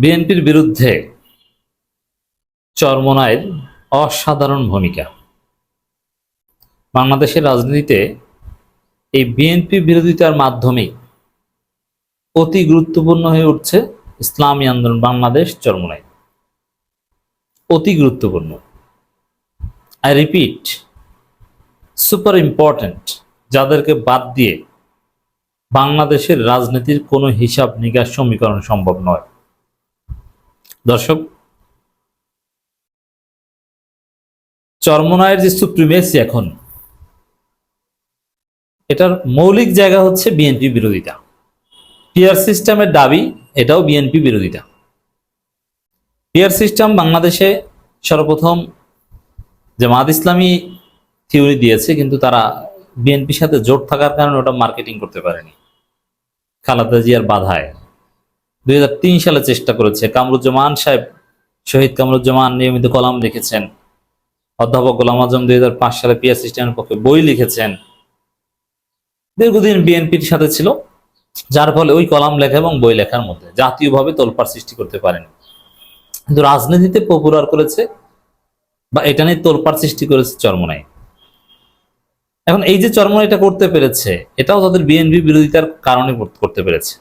বিএনপির বিরুদ্ধে চরমনায়ের অসাধারণ ভূমিকা। বাংলাদেশের রাজনীতিতে এই বিএনপি বিরোধিতার মাধ্যমেই অতি গুরুত্বপূর্ণ হয়ে উঠছে ইসলামী আন্দোলন, বাংলাদেশ চরমনাই। অতি গুরুত্বপূর্ণ। আই রিপিট সুপার ইম্পর্ট্যান্ট যাদেরকে বাদ দিয়ে বাংলাদেশের রাজনীতির কোনো হিসাব নিকাশ সমীকরণ সম্ভব নয়। দর্শক, চরমনায়ের যে সুপ্রিমেসি এখন, এটার মৌলিক জায়গা হচ্ছে বিএনপি বিরোধিতা। পিয়ার সিস্টেমের দাবি, এটাও বিএনপি বিরোধিতা। পিয়ার সিস্টেম বাংলাদেশে সর্বপ্রথম জামাত ইসলামী থিওরি দিয়েছে, কিন্তু তারা বিএনপির সাথে জোট থাকার কারণে ওটা মার্কেটিং করতে পারেনি। খালাদা জিয়ার বাধায়। দুই হাজার তিন সালে চেষ্টা করেছে। কামরুজ্জামান সাহেব, শহীদ কামরুজ্জামান নিয়মিত কলাম লিখেছেন। অধ্যাপক গোলাম আজম দুই হাজার পাঁচ সালে পিয়ার সিস্টেমের পক্ষে বই লিখেছেন। দীর্ঘদিন বিএনপির সাথে ছিল, যার ফলে ওই কলাম লেখা এবং বই লেখার মধ্যে জাতীয়ভাবে তোলপাড় সৃষ্টি করতে পারেনি। কিন্তু রাজনীতিতে পপুলার করেছে বা এটা নিয়ে তোলপাড় সৃষ্টি করেছে চরমনাই। এখন এই যে চরমনাই এটা করতে পেরেছে, এটাও তাদের বিএনপি বিরোধিতার কারণে করতে পেরেছে।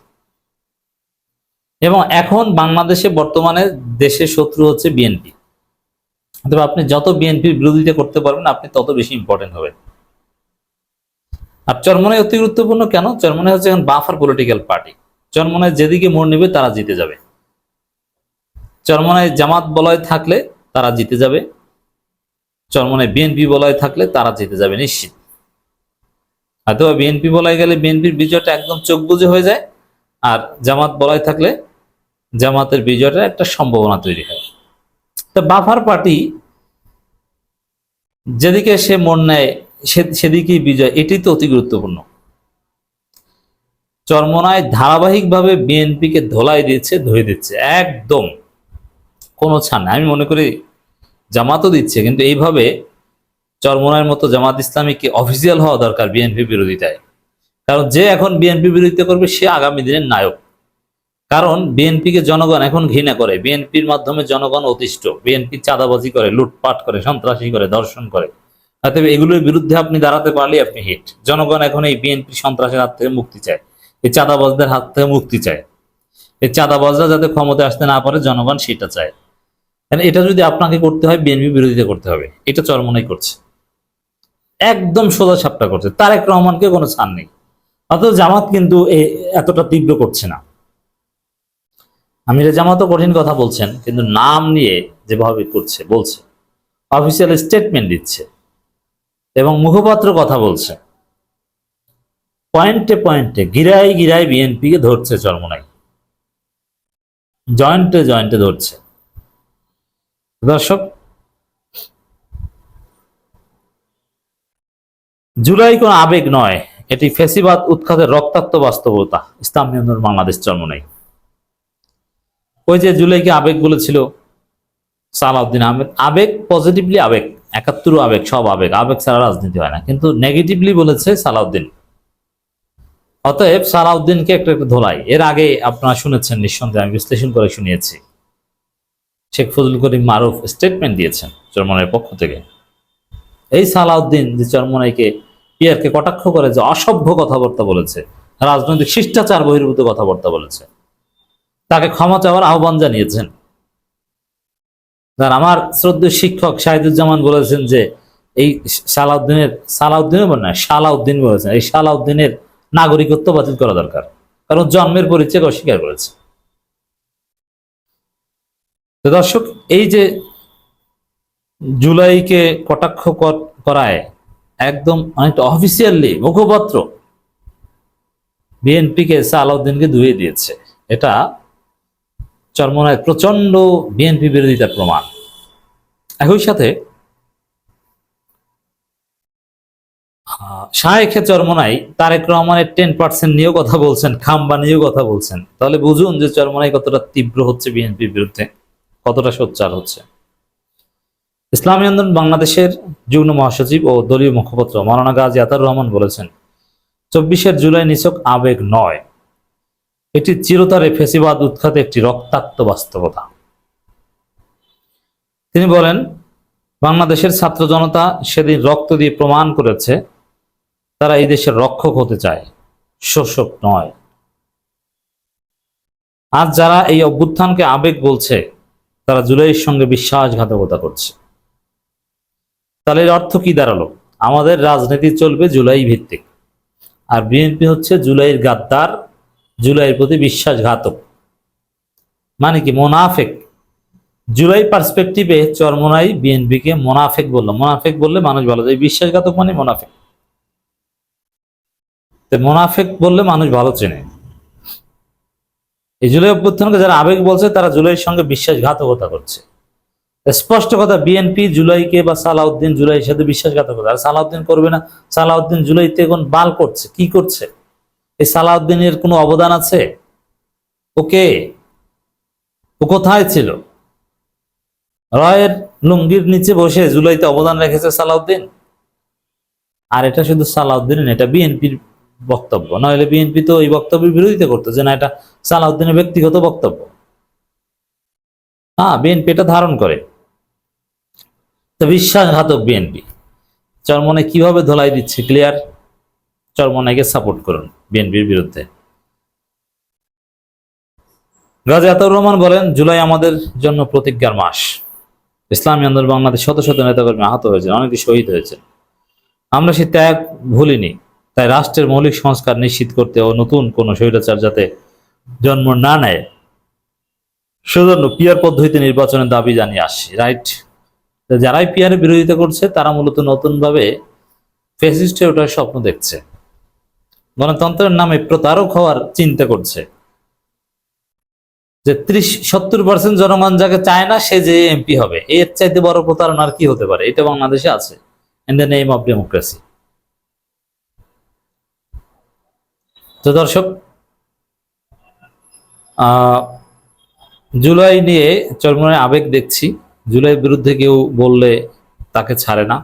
এবং এখন বাংলাদেশে বর্তমানে দেশের শত্রু হচ্ছে বিএনপি তবে আপনি যত বিএনপির বিরোধিতা করতে পারবেন, আপনি তত বেশি ইম্পর্টেন্ট হবেন। আর চরমনাই অতি গুরুত্বপূর্ণ কেন? চরমনাই হচ্ছে এখন বাফার পলিটিক্যাল পার্টি চরমনায় যেদিকে মোড় নেবে, তারা জিতে যাবে। চরমনায় জামাত বলয় থাকলে তারা জিতে যাবে। চরমনায় বিএনপি বলয় থাকলে তারা জিতে যাবে নিশ্চিত। হয়তো বিএনপি বলয় গেলে বিএনপির বিজয়টা একদম চোখ বুঝে হয়ে যায়, আর জামাত বলয় থাকলে জামাতের বিজয়টা একটা সম্ভাবনা তৈরি হয়। তো বাফার পার্টি যেদিকে সে মন নেয় সেদিকেই বিজয় এটি তো অতি গুরুত্বপূর্ণ। চরমনায় ধারাবাহিকভাবে বিএনপিকে ধোলাই দিচ্ছে, ধুয়ে দিচ্ছে, একদম। কোনো ছাড় আমি মনে করি জামাতও দিচ্ছে, কিন্তু এইভাবে চরমনায়ের মতো জামাত ইসলামীকে অফিসিয়াল হওয়া দরকার বিএনপি বিরোধিতায়। কারণ যে এখন বিএনপি বিরোধিতা করবে, সে আগামী দিনের নায়ক। কারণ বিএনপিকে জনগণ এখন ঘৃণা করে। বিএনপির মাধ্যমে জনগণ অতিষ্ঠ। বিএনপি চাঁদাবাজি করে, লুটপাট করে, সন্ত্রাসী করে, দর্শন করে। অতএব এগুলোর বিরুদ্ধে আপনি দাঁড়াতে পারলে আপনি হিট। জনগণ এখন এই বিএনপি সন্ত্রাসের হাত থেকে মুক্তি চায়। এই চাঁদাবাজদের হাত থেকে মুক্তি চায়। এই চাঁদাবাজরা যাতে ক্ষমতা আসতে না পারে, জনগণ সেটা চায়। এটা যদি আপনাকে করতে হয়, বিএনপি বিরোধিতা করতে হবে। এটা চরমনাই করছে। একদম সোজা সাপটা করছে। তারেক রহমানকে কোনো ছাড় নেই। অথচ জামাত কিন্তু এতটা তীব্র করছে না। আমিরা জামাতও কঠিন কথা বলছেন, কিন্তু নাম নিয়ে যেভাবে করছে, বলছে। অফিসিয়াল স্টেটমেন্ট দিচ্ছে এবং মুখপাত্র কথা বলছে। পয়েন্টে পয়েন্টে গিরাই গিরাই বিএনপিকে ধরছে চরমনাই। জয়েন্টে জয়েন্টে ধরছে। দর্শক, জুলাই কোন আবেগ নয়, এটি ফেসিবাদ, উৎখাতের রক্তাক্ত বাস্তবতা, ইসলামী আন্দোলন বাংলাদেশ চরমনাই। ওই যে জুলাইকে আবেগ বলেছিল সালাউদ্দিন আহমেদ। আবেগ পজিটিভলি আবেগ একাত্তর আবেগ, সব আবেগ। আবেগ ছাড়া রাজনীতি হয় না, কিন্তু নেগেটিভলি বলেছে সালাউদ্দিন। অতএব সালাউদ্দিনকে একটা একটা ধোলাই। এর আগে আপনারা শুনেছেন নিঃসন্দেহে, আমি বিশ্লেষণ করে শুনিয়েছি। শেখ ফজল করিম মারুফ স্টেটমেন্ট দিয়েছেন চরমনের পক্ষ থেকে। এই সালাউদ্দিন যে চরমনাইকে পিয়ারকে কটাক্ষ করে যে অসভ্য কথাবার্তা বলেছে, রাজনৈতিক শিষ্টাচার বহির্ভূত কথাবার্তা বলেছে তাকে ক্ষমা চাওয়ার আহ্বান জানিয়েছেন। আমার শ্রদ্ধেয় শিক্ষক শাহিদুজ্জামান বলেছেন যে, এই সালাউদ্দিনের সালাউদ্দিনের বলেন সালাউদ্দিন বলেছেন, এই সালাউদ্দিনের নাগরিকত্ব বাতিল করা দরকার। কারণ জন্মের পরিচয় অস্বীকার করেছে। দর্শক, এই যে জুলাইকে কটাক্ষ করায় একদম অনেকটা অফিসিয়ালি মুখপাত্র বিএনপিকে সালাউদ্দিনকে ধুয়ে দিয়েছে। এটা চরমনায় প্রচণ্ড বিএনপি বিরোধিতার প্রমাণ। একই সাথে শাহেখে চরমনাই তারেক রহমানের টেন পার্সেন্ট নিয়েও কথা বলছেন, খাম্বা নিয়েও কথা বলছেন। তাহলে বুঝুন যে চরমনাই কতটা তীব্র হচ্ছে বিএনপির বিরুদ্ধে, কতটা সোচ্চার হচ্ছে। ইসলামী আন্দোলন বাংলাদেশের যুগ্ম মহাসচিব ও দলীয় মুখপাত্র মৌলানা গাজী আতার রহমান বলেছেন, চব্বিশের জুলাই নিছক আবেগ নয়। এটি চিরতরে ফেসিবাদ উৎখাতে একটি রক্তাক্ত বাস্তবতা। তিনি বলেন, বাংলাদেশের ছাত্র জনতা সেদিন রক্ত দিয়ে প্রমাণ করেছে, তারা এই দেশের রক্ষক হতে চায়, শোষক নয়। আজ যারা এই অভ্যুত্থানকে আবেগ বলছে, তারা জুলাইয়ের সঙ্গে বিশ্বাসঘাতকতা করছে। তাহলে এর অর্থ কি দাঁড়াল? আমাদের রাজনীতি চলবে জুলাই ভিত্তিক, আর বিএনপি হচ্ছে জুলাইয়ের গাদ্দার জুলাইয়ের প্রতি বিশ্বাসঘাতক। মানে কি, মোনাফেক। জুলাই পার্সপেক্টিভে চরমোনাই বিএনপিকে মোনাফেক বলল। মোনাফেক বললে মানুষ ভালো যায় বিশ্বাসঘাতক মানে মোনাফেক। মোনাফেক বললে মানুষ ভালো চেনে। এই জুলাই অভ্যুত্থানকে যারা আবেগ বলছে, তারা জুলাইয়ের সঙ্গে বিশ্বাসঘাতকতা করছে। স্পষ্ট কথা, বিএনপি জুলাইকে বা সালাউদ্দিন জুলাইয়ের সাথে বিশ্বাসঘাতকতা। আর সালাউদ্দিন করবে না। সালাউদ্দিন জুলাইতে এখন বাল করছে। কি করছে? এই সালাউদ্দিনের কোনো অবদান আছে? ওকে? ও কোথায় ছিল? রয়ের লুঙ্গির নিচে বসে জুলাইতে অবদান রেখেছে সালাউদ্দিন। আর এটা শুধু সালাউদ্দিন, এটা বিএনপির বক্তব্য। নইলে বিএনপি তো এই বক্তব্যের বিরোধিতা করতো যে না, এটা সালাউদ্দিনের ব্যক্তিগত বক্তব্য। হ্যাঁ বিএনপি এটা ধারণ করে। তো বিশ্বাসঘাতক বিএনপি। চরমনে কীভাবে ধোলাই দিচ্ছে? ক্লিয়ার? চরমনাইকে সাপোর্ট করুন। বিএনপির বিরুদ্ধে। গাজী আতাউর রহমান বলেন, জুলাই আমাদের জন্য প্রতিজ্ঞার মাস। ইসলামী আন্দোলন বাংলাদেশ শত শত নেতাকর্মী আহত হয়েছেন, অনেকে শহীদ হয়েছেন। আমরা সে ত্যাগ ভুলিনি, তাই রাষ্ট্রের মৌলিক সংস্কার নিশ্চিত করতে ও নতুন কোনো স্বৈরাচার যাতে জন্ম না নেয়, সেজন্য পিয়ার পদ্ধতিতে নির্বাচনের দাবি জানিয়ে আসছি। রাইট? যারাই পিয়ারের বিরোধিতা করছে, তারা মূলত নতুনভাবে ফেসিস্টে ওঠার স্বপ্ন দেখছে। গণতন্ত্রের নামে প্রতারক হওয়ার চিন্তা করছে। যে ত্রিশ, সত্তর পার্সেন্ট জনগণ যাকে চায় না, সে যে এমপি হবে, এর চাইতে বড় প্রতারণা আর কি হতে পারে? এটা বাংলাদেশে আছে। In the name of democracy তো দর্শক জুলাই নিয়ে চরমনে আবেগ দেখছি। জুলাইয়ের বিরুদ্ধে কেউ বললে তাকে ছাড়ে না।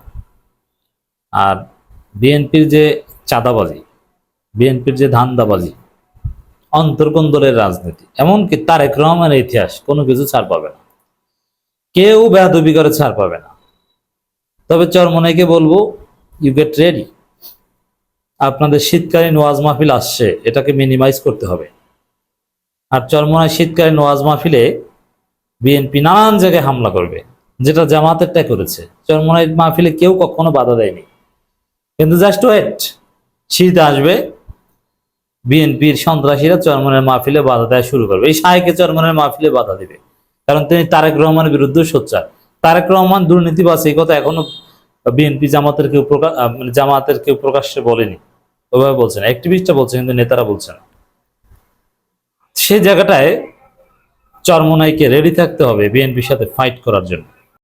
আর বিএনপির যে চাঁদাবাজি বিএনপির যে ধান্দাবাজি অন্তর্কন্দলের রাজনীতি, এমনকি তারেক রহমানের ইতিহাস, কোনো কিছু ছাড় পাবে না। কেউ বেয়াদবি করে ছাড় পাবে না। তবে চরমনাইকে বলব ইউ গেট রেডি আপনাদের শীতকালীন ওয়াজ মাহফিল আসছে, এটাকে মিনিমাইজ করতে হবে। আর চরমনায় শীতকালীন ওয়াজ মাহফিলে বিএনপি নানান জায়গায় হামলা করবে, যেটা জামাতেরটাই করেছে। চরমনায় মাহফিলে কেউ কখনো বাধা দেয়নি। কিন্তু জাস্ট ওয়েট শীত আসবে বিএনপির সন্ত্রাসীরা চরমনের মাহফিলে বাধা দেওয়া শুরু করবে। এই শাহেকে চরমনের মাহফিলে বাধা দিবে। কারণ তিনি তারেক রহমানের বিরুদ্ধে সোচ্চার। তারেক রহমান দুর্নীতিবাস, এই কথা এখনও বিএনপি জামাতের কেউ প্রকাশ মানে জামাতের কেউ প্রকাশ্যে বলেনি। ওভাবে বলছে না। অ্যাক্টিভিস্টরা বলছে, কিন্তু নেতারা বলছে না। সেই জায়গাটায় চরমনাইকে রেডি থাকতে হবে বিএনপির সাথে ফাইট করার জন্য।